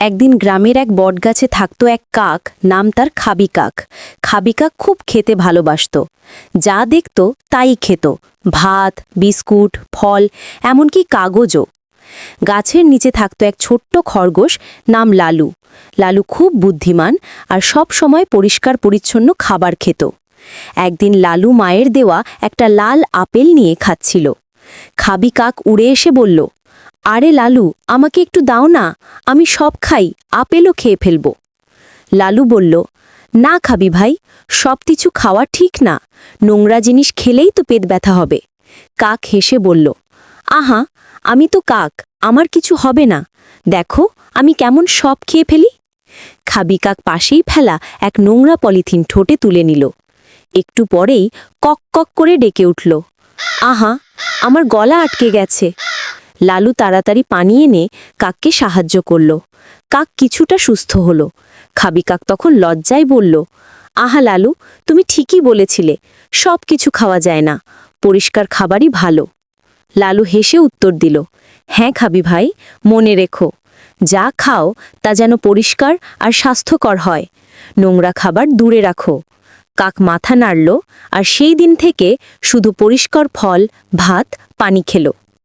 একদিন গ্রামের এক বটগাছে থাকত এক কাক, নাম তার খাবি কাক। খাবি কাক খুব খেতে ভালোবাসত। যা দেখত তাই খেত। ভাত, বিস্কুট, ফল, এমনকি কাগজও। গাছের নিচে থাকত এক ছোট্ট খরগোশ নাম লালু। লালু খুব বুদ্ধিমান আর সব সময় পরিষ্কার পরিচ্ছন্ন খাবার খেত। একদিন লালু মায়ের দেওয়া একটা লাল আপেল নিয়ে খাচ্ছিল। খাবি কাক উড়ে এসে বলল আরে লালু, আমাকে একটু দাও না, আমি সব খাই, আপেলও খেয়ে ফেলব। লালু বলল, না খাবি ভাই, সব কিছু খাওয়া ঠিক না, নোংরা জিনিস খেলেই তো পেট ব্যথা হবে। কাক হেসে বলল, আহা, আমি তো কাক, আমার কিছু হবে না, দেখো, আমি কেমন সব খেয়ে ফেলি? খাবি কাক পাশেই ফেলা এক নোংরা পলিথিন ঠোঁটে তুলে নিল। একটু পরেই কক কক করে ডেকে উঠল, আহা, আমার গলা আটকে গেছে। লালু তাড়াতাড়ি পানি এনে কাককে সাহায্য করল। কাক কিছুটা সুস্থ হল। খাবি কাক তখন লজ্জায় বলল, আহা লালু, তুমি ঠিকই বলেছিলে, সব কিছু খাওয়া যায় না, পরিষ্কার খাবারই ভালো। লালু হেসে উত্তর দিল হ্যাঁ খাবি ভাই, মনে রেখো, যা খাও তা যেন পরিষ্কার আর স্বাস্থ্যকর হয়, নোংরা খাবার দূরে রাখো। কাক মাথা নাড়ল আর সেই দিন থেকে শুধু পরিষ্কার ফল, ভাত, পানি খেলো।